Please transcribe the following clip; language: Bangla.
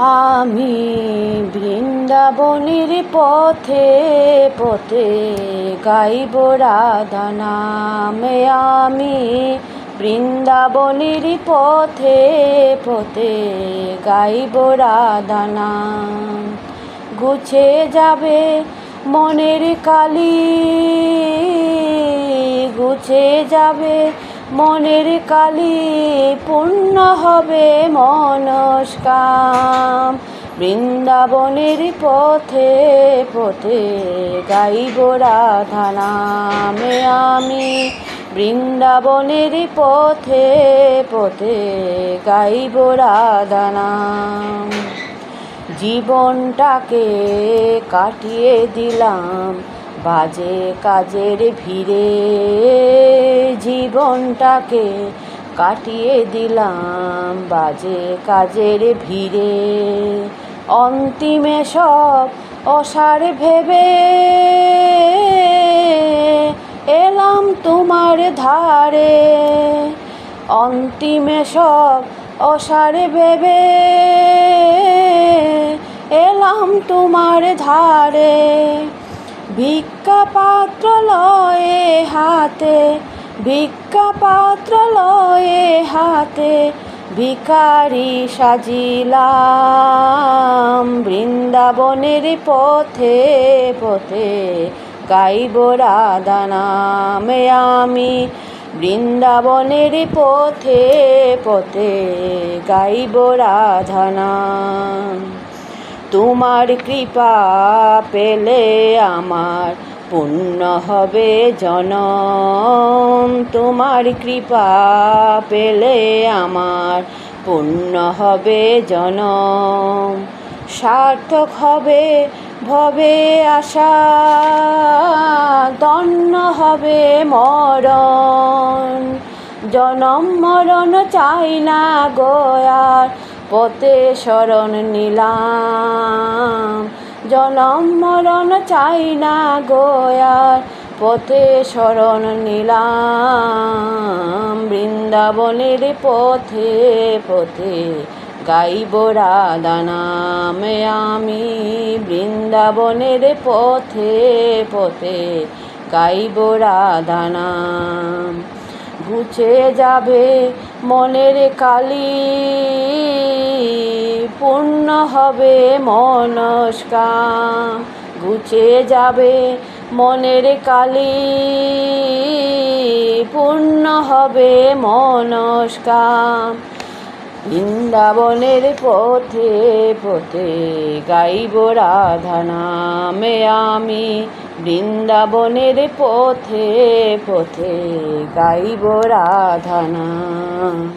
আমি বৃন্দাবনের পথে পথে গাইব রাধা নামে আমি। বৃন্দাবনের পথে পথে গাইব রাধা নাম। গুছে যাবে মনের কালি, গুছে যাবে মনের কালি পূর্ণ হবে মনস্কাম। বৃন্দাবনের পথে পথে গাইব রাধা নামে আমি। বৃন্দাবনের পথে পথে গাইব রাধা নাম। জীবনটাকে কাটিয়ে দিলাম, বাজে কাজের ভিড়ে। জীবনটাকে কাটিয়ে দিলাম বাজে কাজের ভিড়ে। অন্তিমে সব অসার ভেবে এলাম তোমার ধারে। অন্তিমে সব অসার ভেবে এলাম তোমার ধারে। ভিক্ষা পাত্র লয়ে হাতে ভিক্ষা পাত্র লয়ে হাতে ভিখারি সাজিলাম। বৃন্দাবনের পথে পথে গাইব রাধা নামে আমি। বৃন্দাবনের পথে পথে গাইব রাধা নাম তোমার কৃপা পেলে আমার পুণ্য হবে জনম। তোমার কৃপা পেলে আমার পুণ্য হবে জনম। সার্থক হবে ভবে আশা দন্য হবে মরণ। জনম মরণ চাই না গয়ার পথে শরণ নিলাম। জনম মরণ চাই না গয়ার পথে শরণ নিলাম। বৃন্দাবনের পথে পথে গাইব রাধা নামে আমি। বৃন্দাবনের পথে পথে গাইব রাধা নাম। ঘুচে যাবে মনের কালি। পূর্ণ হবে মনস্কাম ঘুচে যাবে মনের কালি, পূর্ণ হবে মনস্কাম বৃন্দাবনের পথে পথে গাইব রাধা নামে আমি। বৃন্দাবনের পথে পথে গাইব রাধা নাম